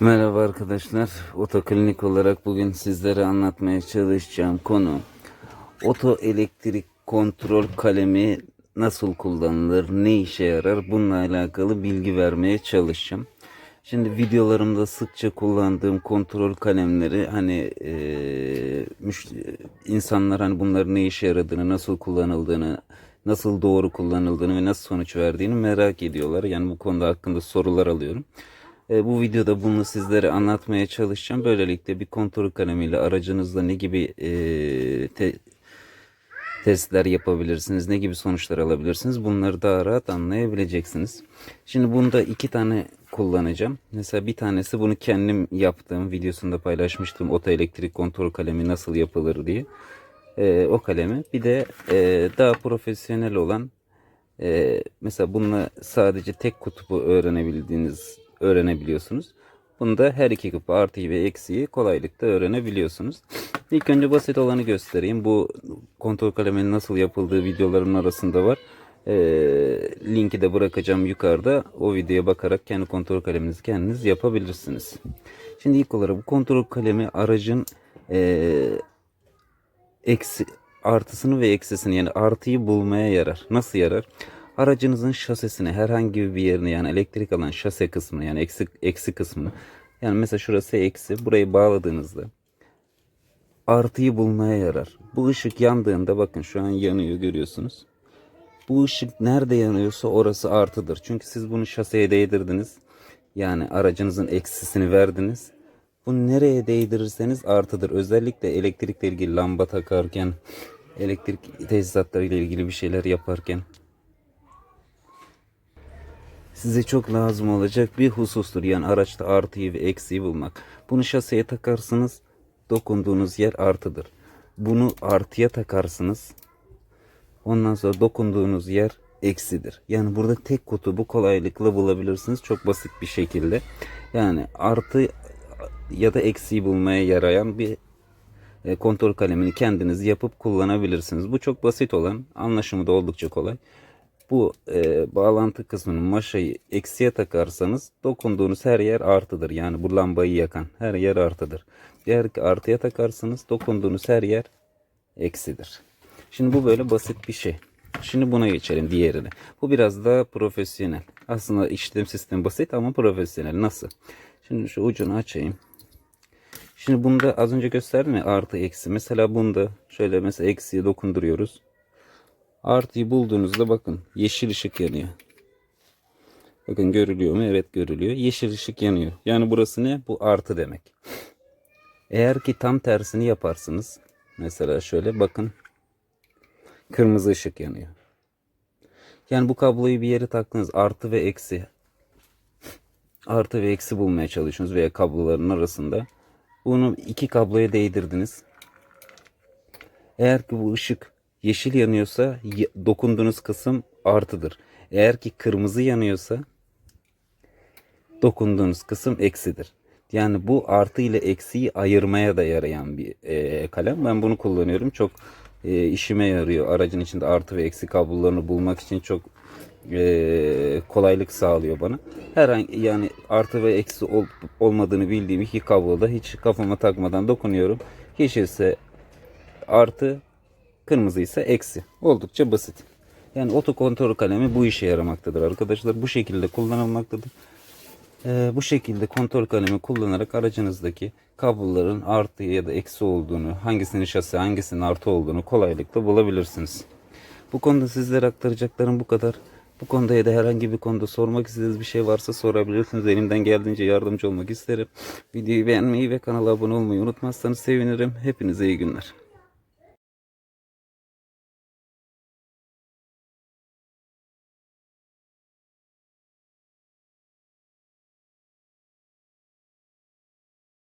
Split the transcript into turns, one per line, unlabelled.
Merhaba arkadaşlar. Otoklinik olarak bugün sizlere anlatmaya çalışacağım konu oto elektrik kontrol kalemi nasıl kullanılır, ne işe yarar bununla alakalı bilgi vermeye çalışacağım. Şimdi videolarımda sıkça kullandığım kontrol kalemleri hani eee, müş- insanlar hani bunların ne işe yaradığını, nasıl kullanıldığını, nasıl doğru kullanıldığını ve nasıl sonuç verdiğini merak ediyorlar. Yani bu konuda hakkında sorular alıyorum. E, bu videoda bunu sizlere anlatmaya çalışacağım. Böylelikle bir kontrol kalemiyle aracınızda ne gibi e, te- testler yapabilirsiniz, ne gibi sonuçlar alabilirsiniz bunları daha rahat anlayabileceksiniz. Şimdi bunda iki tane kullanacağım. Mesela bir tanesi bunu kendim yaptığım videosunda paylaşmıştım. Oto kontrol kalemi nasıl yapılır diye. E, o kalemi. Bir de e, daha profesyonel olan ee, mesela bununla sadece tek kutubu öğrenebildiğiniz öğrenebiliyorsunuz. Bunda her iki kutu artıyı ve eksiği kolaylıkla öğrenebiliyorsunuz. İlk önce basit olanı göstereyim. Bu kontrol kaleminin nasıl yapıldığı videoların arasında var. Ee, linki de bırakacağım yukarıda. O videoya bakarak kendi kontrol kaleminizi kendiniz yapabilirsiniz. Şimdi ilk olarak bu kontrol kalemi aracın ee, eksi artısını ve eksisini yani artıyı bulmaya yarar. Nasıl yarar? Aracınızın şasisine herhangi bir yerine yani elektrik alan şase kısmını yani eksi, eksi kısmını yani mesela şurası eksi burayı bağladığınızda artıyı bulmaya yarar. Bu ışık yandığında bakın şu an yanıyor görüyorsunuz. Bu ışık nerede yanıyorsa orası artıdır. Çünkü siz bunu şaseye değdirdiniz. Yani aracınızın eksisini verdiniz. Bu nereye değdirirseniz artıdır. Özellikle elektrikle ilgili lamba takarken, elektrik tesisatları ile ilgili bir şeyler yaparken size çok lazım olacak bir husustur. Yani araçta artıyı ve eksiği bulmak. Bunu şaseye takarsınız, dokunduğunuz yer artıdır. Bunu artıya takarsınız, ondan sonra dokunduğunuz yer eksidir. Yani burada tek kutubu kolaylıkla bulabilirsiniz. Çok basit bir şekilde. Yani artı ya da eksiği bulmaya yarayan bir e, kontrol kalemini kendiniz yapıp kullanabilirsiniz. Bu çok basit olan, anlaşımı da oldukça kolay. Bu e, bağlantı kısmının maşayı eksiye takarsanız dokunduğunuz her yer artıdır. Yani bu lambayı yakan her yer artıdır. Eğer ki artıya takarsanız dokunduğunuz her yer eksidir. Şimdi bu böyle basit bir şey. Şimdi buna geçelim diğerine. Bu biraz daha profesyonel. Aslında işlem sistemi basit ama profesyonel. Nasıl? Şimdi şu ucunu açayım. Şimdi bunda az önce gösterdim ya artı eksi. Mesela bunda şöyle mesela eksiye dokunduruyoruz. Artıyı bulduğunuzda bakın yeşil ışık yanıyor. Bakın görülüyor mu? Evet görülüyor. Yeşil ışık yanıyor. Yani burası ne? Bu artı demek. Eğer ki tam tersini yaparsınız. Mesela şöyle bakın. Kırmızı ışık yanıyor. Yani bu kabloyu bir yere taktınız. Artı ve eksi. Artı ve eksi bulmaya çalışıyorsunuz veya kabloların arasında. Bunu iki kabloya değdirdiniz. Eğer ki bu ışık yeşil yanıyorsa dokunduğunuz kısım artıdır. Eğer ki kırmızı yanıyorsa dokunduğunuz kısım eksidir. Yani bu artı ile eksiyi ayırmaya da yarayan bir e, kalem. Ben bunu kullanıyorum. Çok e, işime yarıyor. Aracın içinde artı ve eksi kablolarını bulmak için çok e, kolaylık sağlıyor bana. Herhangi yani artı ve eksi ol- olmadığını bildiğim iki kabloda hiç kafama takmadan dokunuyorum. Yeşilse artı, kırmızı ise eksi. Oldukça basit. Yani otokontrol kalemi bu işe yaramaktadır arkadaşlar. Bu şekilde kullanılmaktadır. Ee, bu şekilde kontrol kalemi kullanarak aracınızdaki kabloların artı ya da eksi olduğunu, hangisinin şase, hangisinin artı olduğunu kolaylıkla bulabilirsiniz. Bu konuda sizlere aktaracaklarım bu kadar. Bu konuda ya da herhangi bir konuda sormak istediğiniz bir şey varsa sorabilirsiniz. Elimden geldiğince yardımcı olmak isterim. Videoyu beğenmeyi ve kanala abone olmayı unutmazsanız sevinirim. Hepinize iyi günler.